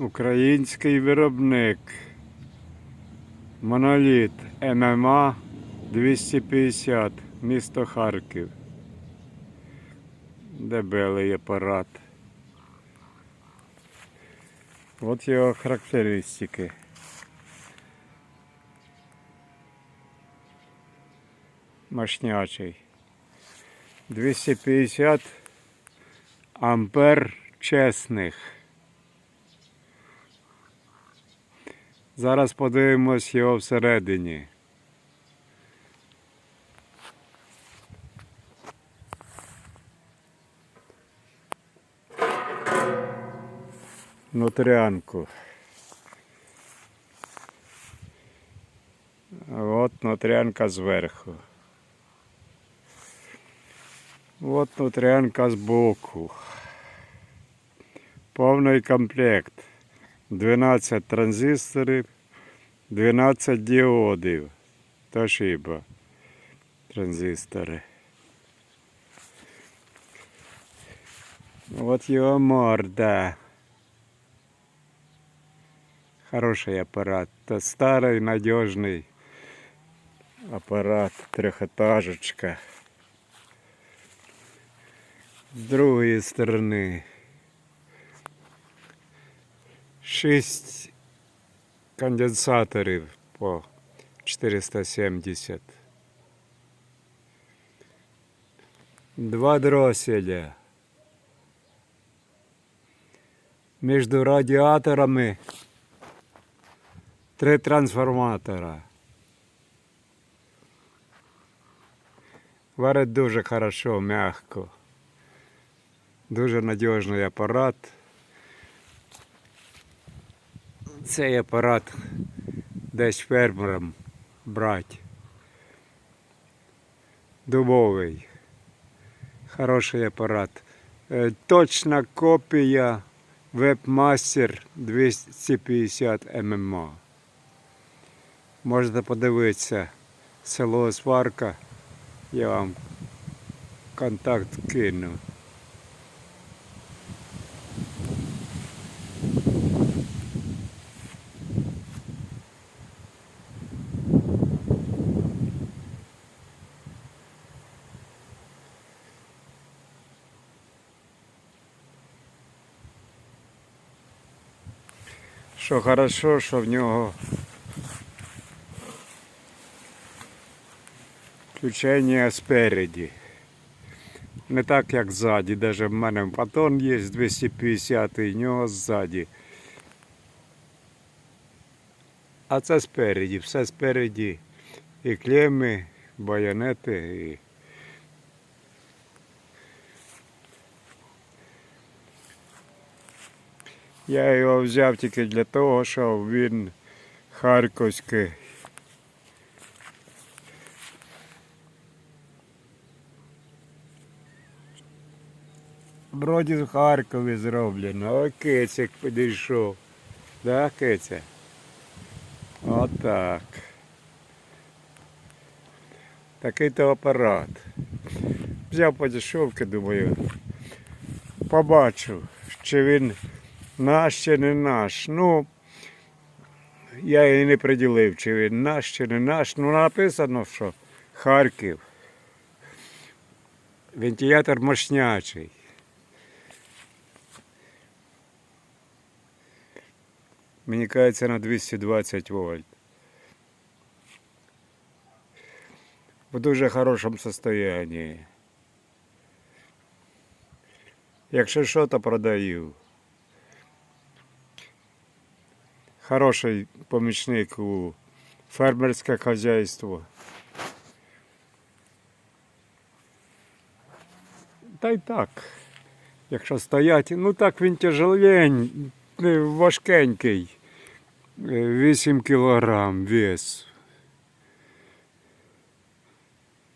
Український виробник. Моноліт ММА 250, місто Харків. Дебелий апарат. От його характеристики. Мощнячий. 250 ампер чесних. Зараз подивимось його всередині. Нутрянку. От нутрянка зверху. От нутрянка збоку. Повний комплект. 12 транзисторів, 12 діодів. Toshiba транзистори. От його морда. Хороший апарат. Та старий надіжний апарат, трьохетажечка. З другої сторони. Шість конденсаторів по 470. Два дроселя. Між радіаторами три трансформатора. Варить дуже хорошо, м'яко. Дуже надіжний апарат. Цей апарат десь фермерам брати. Дубовий. Хороший апарат. Е, Точна копія Webmaster 250 ММА. Можете подивитися село Сварка. Я вам контакт кину. Що хорошо, що в нього включення спереді. Не так, як ззаді. Даже в мене батон є 250 і в нього ззаді. А це спереді, все спереді. І клеми, байонети. І... Я його взяв тільки для того, що він харківський. Вроді в Харкові зроблено. О, кицик підійшов. Да, киця? Отак. Такий то апарат. Взяв по дешевки, думаю, побачу, чи він наш чи не наш. Ну, я і не приділив, чи він наш чи не наш. Ну, написано, що Харків. Вентилятор мощнячий. Мені кажеться на 220 вольт. В дуже хорошому состоянии. Якщо що, то продаю. Хороший помічник у фермерське хазяйство. Та й так. Якщо стоять, ну так він тяжелень, е, важкенький. Е, 8 кілограм вес.